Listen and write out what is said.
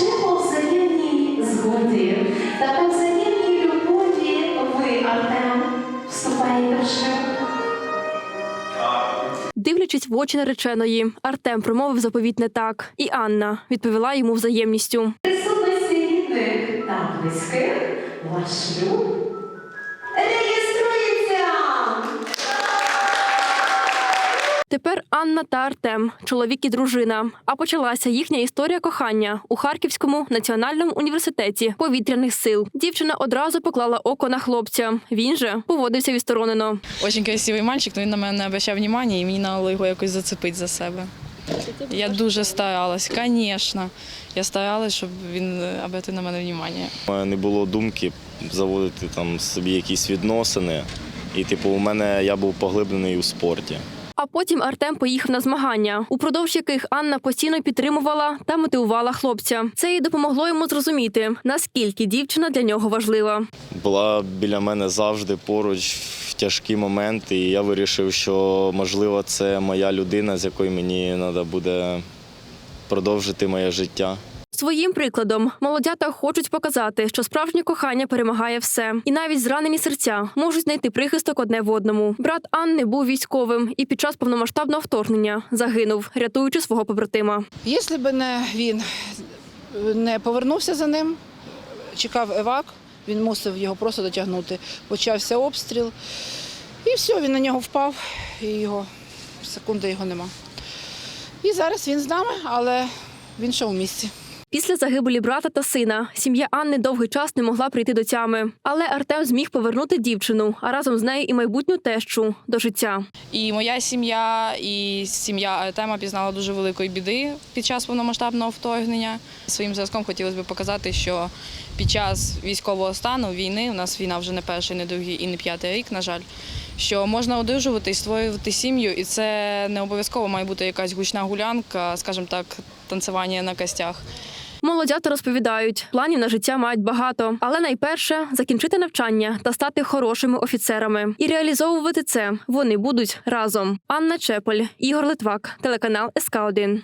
По взаємній згоді та по взаємній любові ви, Артем, вступаєте в шлюб? Дивлячись в очі нареченої, Артем промовив заповітне так, і Анна відповіла йому взаємністю. Присутності рідних та близьких ваш шлюб Анна та Артем, чоловік і дружина. А почалася їхня історія кохання у Харківському національному університеті повітряних сил. Дівчина одразу поклала око на хлопця. Він же поводився відсторонено. Очень красивий мальчик, але він на мене не обращав внимання і мені треба його якось зацепити за себе. Я дуже старалась, звісно. Я старалась, щоб він е, обратив на мене внимання. У мене не було думки заводити там собі якісь відносини. І, типу, у мене я був поглиблений у спорті. А потім Артем поїхав на змагання, упродовж яких Анна постійно підтримувала та мотивувала хлопця. Це і допомогло йому зрозуміти, наскільки дівчина для нього важлива. Була біля мене завжди поруч в тяжкі моменти, і я вирішив, що можливо це моя людина, з якою мені треба буде продовжити моє життя. Своїм прикладом молодята хочуть показати, що справжнє кохання перемагає все, і навіть зранені серця можуть знайти прихисток одне в одному. Брат Анни був військовим і під час повномасштабного вторгнення загинув, рятуючи свого побратима. Якщо б не він не повернувся за ним, чекав евак, він мусив його просто дотягнути. Почався обстріл, і все, він на нього впав, і його секунди його нема. І зараз він з нами, але він ще у місці. Після загибелі брата та сина сім'я Анни довгий час не могла прийти до тями. Але Артем зміг повернути дівчину, а разом з нею і майбутню тещу до життя. І моя сім'я, і сім'я Артема пізнала дуже великої біди під час повномасштабного вторгнення. Своїм зразком хотілося б показати, що під час військового стану війни, у нас війна вже не перший, не другий і не п'ятий рік, на жаль, що можна одужувати і створювати сім'ю, і це не обов'язково має бути якась гучна гулянка, скажімо так, танцювання на костях. Молодята розповідають, планів на життя мають багато, але найперше закінчити навчання та стати хорошими офіцерами. І реалізовувати це вони будуть разом. Анна Чеполь, Ігор Литвак, телеканал СК 1